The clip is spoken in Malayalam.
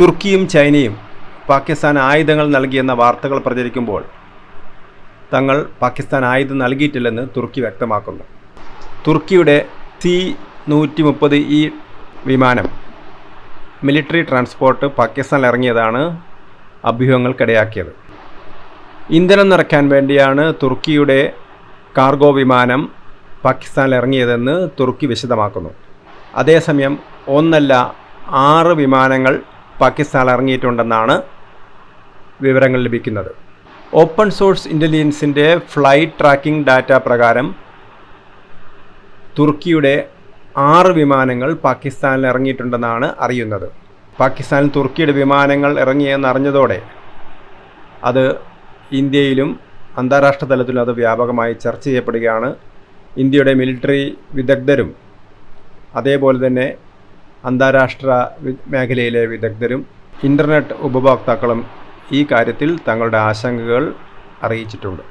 തുർക്കിയും ചൈനയും പാകിസ്ഥാൻ ആയുധങ്ങൾ നൽകിയെന്ന വാർത്തകൾ പ്രചരിക്കുമ്പോൾ തങ്ങൾ പാകിസ്ഥാൻ ആയുധം നൽകിയിട്ടില്ലെന്ന് തുർക്കി വ്യക്തമാക്കുന്നു. തുർക്കിയുടെ സി നൂറ്റി മുപ്പത് ഇ വിമാനം മിലിറ്ററി ട്രാൻസ്പോർട്ട് പാകിസ്ഥാനിൽ ഇറങ്ങിയതാണ് അഭ്യൂഹങ്ങൾക്കിടയാക്കിയത്. ഇന്ധനം നിറയ്ക്കാൻ വേണ്ടിയാണ് തുർക്കിയുടെ കാർഗോ വിമാനം പാകിസ്ഥാനിൽ ഇറങ്ങിയതെന്ന് തുർക്കി വിശദമാക്കുന്നു. അതേസമയം ഒന്നല്ല ആറ് വിമാനങ്ങൾ പാകിസ്ഥാനിൽ ഇറങ്ങിയിട്ടുണ്ടെന്നാണ് വിവരങ്ങൾ ലഭിക്കുന്നത്. ഓപ്പൺ സോഴ്സ് ഇന്റലിജൻസിന്റെ ഫ്ലൈറ്റ് ട്രാക്കിംഗ് ഡാറ്റ പ്രകാരം തുർക്കിയുടെ ആറ് വിമാനങ്ങൾ പാകിസ്ഥാനിൽ ഇറങ്ങിയിട്ടുണ്ടെന്നാണ് അറിയുന്നത്. പാകിസ്ഥാനിൽ തുർക്കിയുടെ വിമാനങ്ങൾ ഇറങ്ങിയെന്ന് അറിഞ്ഞതോടെ അത് ഇന്ത്യയിലും അന്താരാഷ്ട്ര തലത്തിലും അത് വ്യാപകമായി ചർച്ച ചെയ്യപ്പെടുകയാണ്. ഇന്ത്യയുടെ മിലിറ്ററി വിദഗ്ധരും അതേപോലെ തന്നെ അന്താരാഷ്ട്ര മേഖലയിലെ വിദഗ്ധരും ഇന്റർനെറ്റ് ഉപഭോക്താക്കളും ഈ കാര്യത്തിൽ തങ്ങളുടെ ആശങ്കകൾ അറിയിച്ചിട്ടുണ്ട്.